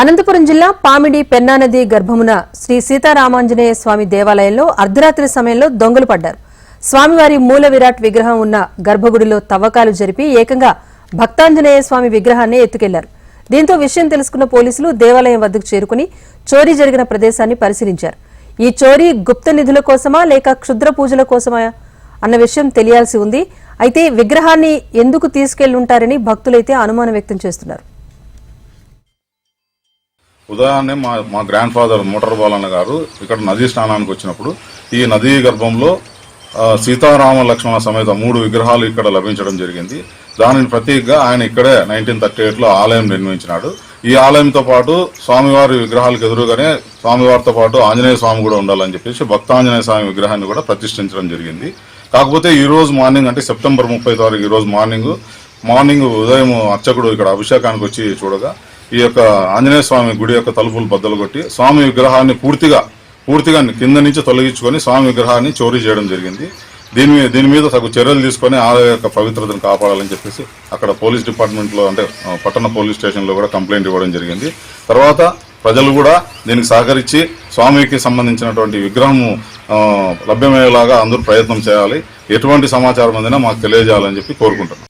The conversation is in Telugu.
అనంతపురం జిల్లా పామిడి పెన్నానది గర్భమున శ్రీ సీతారామాంజనేయ స్వామి దేవాలయంలో అర్ధరాత్రి సమయంలో దొంగలు పడ్డారు. స్వామివారి మూల విరాట్ విగ్రహం ఉన్న గర్భగుడిలో తవ్వకాలు జరిపి ఏకంగా భక్తాంజనేయ స్వామి విగ్రహాన్ని ఎత్తుకెళ్ళారు. దీంతో విషయం తెలుసుకున్న పోలీసులు దేవాలయం వద్దకు చేరుకుని చోరీ జరిగిన ప్రదేశాన్ని పరిశీలించారు. ఈ చోరీ గుప్త నిధుల కోసమా లేక క్షుద్ర పూజల కోసమా అన్న విషయం తెలియాల్సి ఉంది. అయితే విగ్రహాన్ని ఎందుకు తీసుకెళ్ళుంటారని భక్తులైతే అనుమానం వ్యక్తం చేస్తున్నారు. ఉదాహరణ మా మా గ్రాండ్ ఫాదర్ మోటార్ బాలన్న గారు ఇక్కడ నదీ స్నానానికి వచ్చినప్పుడు ఈ నదీ గర్భంలో సీతారామ లక్ష్మణ సమేత మూడు విగ్రహాలు ఇక్కడ లభించడం జరిగింది. దానిని ప్రతీకగా ఆయన ఇక్కడే నైన్టీన్ థర్టీ ఎయిట్లో ఆలయం నిర్మించినాడు. ఈ ఆలయంతో పాటు స్వామివారి విగ్రహాలకు ఎదురుగానే స్వామివారితో పాటు ఆంజనేయ స్వామి కూడా ఉండాలని చెప్పేసి భక్తాంజనేయ స్వామి విగ్రహాన్ని కూడా ప్రతిష్ఠించడం జరిగింది. కాకపోతే ఈ రోజు మార్నింగ్ అంటే సెప్టెంబర్ ముప్పై తారీఖు ఈ రోజు మార్నింగ్ మార్నింగ్ ఉదయం అర్చకుడు ఇక్కడ అభిషేకానికి వచ్చి చూడగా ఈ యొక్క ఆంజనేయ స్వామి గుడి యొక్క తలుపులు బద్దలు కొట్టి స్వామి విగ్రహాన్ని పూర్తిగా పూర్తిగా కింద నుంచి తొలగించుకొని స్వామి విగ్రహాన్ని చోరీ చేయడం జరిగింది. దీని మీద దీని మీద తగు చర్యలు తీసుకొని ఆలయ యొక్క పవిత్రతను కాపాడాలని చెప్పేసి అక్కడ పోలీస్ డిపార్ట్మెంట్లో అంటే పట్టణ పోలీస్ స్టేషన్లో కూడా కంప్లైంట్ ఇవ్వడం జరిగింది. తర్వాత ప్రజలు కూడా దీనికి సహకరించి స్వామికి సంబంధించినటువంటి విగ్రహము లభ్యమయ్యేలాగా అందరూ ప్రయత్నం చేయాలి. ఎటువంటి సమాచారం అందినా మాకు తెలియజేయాలని చెప్పి కోరుకుంటున్నాం.